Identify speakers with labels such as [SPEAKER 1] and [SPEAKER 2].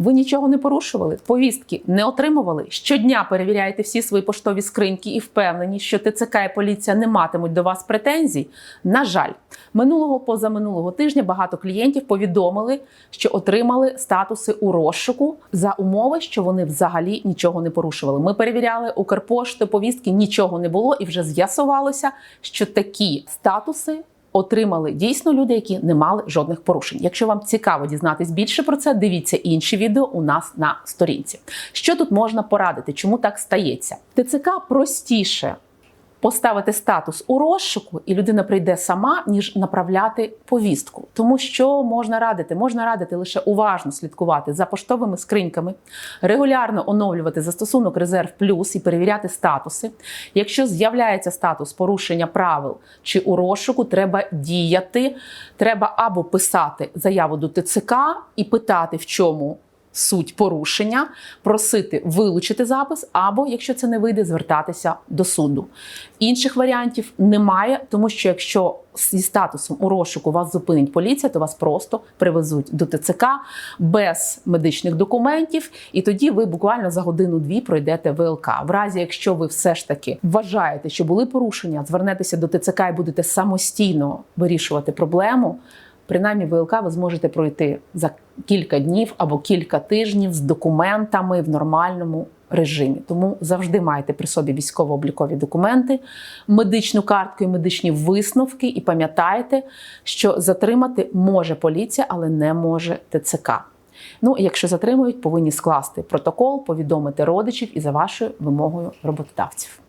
[SPEAKER 1] Ви нічого не порушували, повістки не отримували. Щодня перевіряєте всі свої поштові скриньки і впевнені, що ТЦК і поліція не матимуть до вас претензій. На жаль, минулого позаминулого тижня багато клієнтів повідомили, що отримали статуси у розшуку за умови, що вони взагалі нічого не порушували. Ми перевіряли Укрпошти, повістки нічого не було, і вже з'ясувалося, що такі статуси. Отримали дійсно люди, які не мали жодних порушень. Якщо вам цікаво дізнатись більше про це, дивіться інші відео у нас на сторінці. Що тут можна порадити? Чому так стається? ТЦК простіше поставити статус у розшуку, і людина прийде сама, ніж направляти повістку. Тому що можна радити? Можна радити лише уважно слідкувати за поштовими скриньками, регулярно оновлювати застосунок Резерв Плюс і перевіряти статуси. Якщо з'являється статус порушення правил чи у розшуку, треба діяти. Треба або писати заяву до ТЦК і питати, в чому суть порушення, просити вилучити запис, або, якщо це не вийде, звертатися до суду. Інших варіантів немає, тому що якщо зі статусом у розшуку вас зупинить поліція, то вас просто привезуть до ТЦК без медичних документів, і тоді ви буквально за годину-дві пройдете ВЛК. В разі, якщо ви все ж таки вважаєте, що були порушення, звернетеся до ТЦК і будете самостійно вирішувати проблему. Принаймні, ВЛК ви зможете пройти за кілька днів або кілька тижнів з документами в нормальному режимі. Тому завжди майте при собі військово-облікові документи, медичну картку і медичні висновки. І пам'ятайте, що затримати може поліція, але не може ТЦК. Ну, якщо затримують, повинні скласти протокол, повідомити родичів і за вашою вимогою роботодавців.